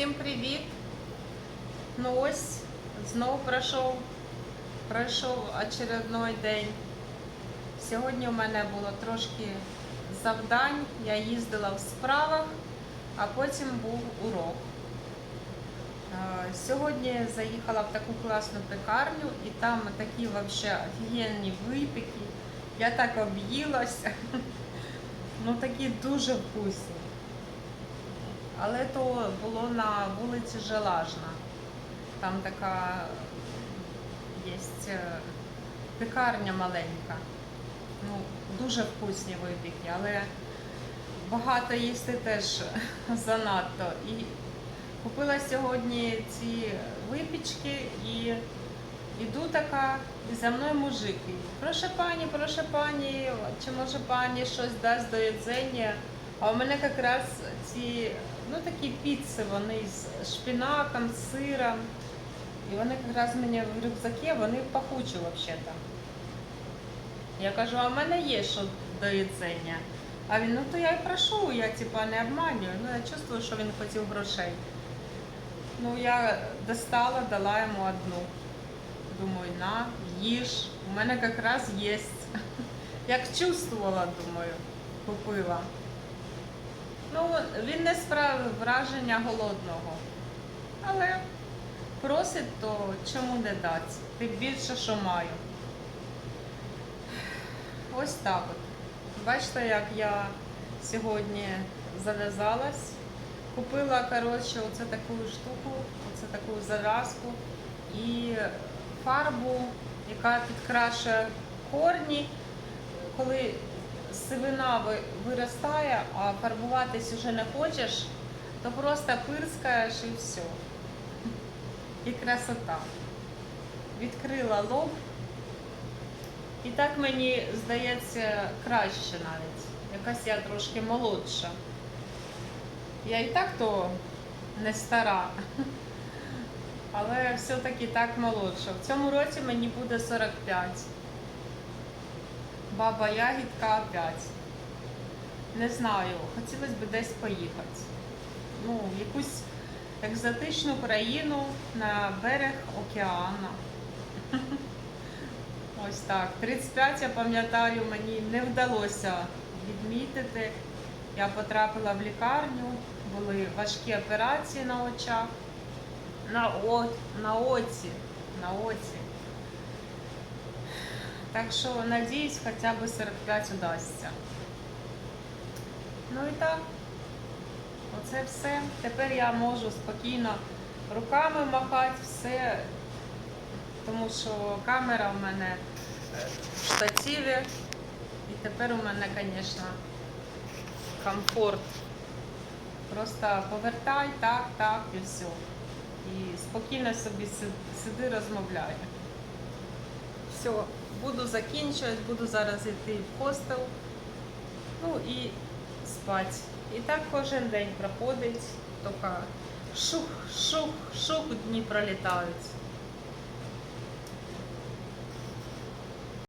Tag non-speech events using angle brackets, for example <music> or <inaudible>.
Всім привіт! Ну ось знову пройшов, пройшов очередной день. Сьогодні у мене було трошки завдань. Я їздила в справах, а потім був урок. Е, Сьогодні заїхала в таку класну пекарню і там такі вообще офігенні випіки. Я так об'їлася. <laughs> Ну такі дуже вкусні. Але то було на вулиці Желажна. Там така є пекарня маленька. Ну, дуже вкусні випіки, але багато їсти теж <laughs> занадто. І купила сьогодні ці випічки і іду така, і за мною мужик. Прошу пані, прошу пані, чи може пані щось дасть до їдзення? А у мене якраз ці, ну такі піци, вони з шпінаком, сиром. І вони якраз мені в рюкзакі, вони пахучі взагалі. Я кажу, а в мене є що до їдзення. А він, ну то я і прошу, я типа не обманюю. Ну я чувствую, що він хотів грошей. Ну я достала, дала йому одну. Думаю, на, їж. У мене якраз є. <laughs> Як чувствувала, думаю, купила. Ну, він не справив враження голодного. Але просить, то чому не дати? Тим більше, що маю. Ось так от. Бачите, як я сьогодні зав'язалась. Купила, коротше, оце таку штуку, оце таку зав'язку і фарбу, яка підкрашує корні. Коли сивина виростає, а фарбуватись вже не хочеш, то просто пирскаєш і все. І красота. Відкрила лоб. І так мені здається краще навіть. Якась я трошки молодша. Я і так то не стара. Але все-таки так молодша. В цьому році мені буде 45. Баба ягідка опять. Не знаю, хотілося б десь поїхати. Ну, в якусь екзотичну країну на берег океану. <laughs> Ось так. 35, я пам'ятаю, мені не вдалося відмітити. Я потрапила в лікарню, були важкі операції на очах. На, о, на оці. На оці. Так що надіюсь, хоча б 45 удасться. Ну і так. Оце все. Тепер я можу спокійно руками махати все, тому що камера в мене е, в штативі. І тепер у мене, звісно, комфорт. Просто повертай, так, так і все. І спокійно собі сиди, розмовляй. Все, буду закінчувати, буду зараз йти в хостел. Ну і спати. І так кожен день проходить, тільки шух, шух, шух дні пролітають.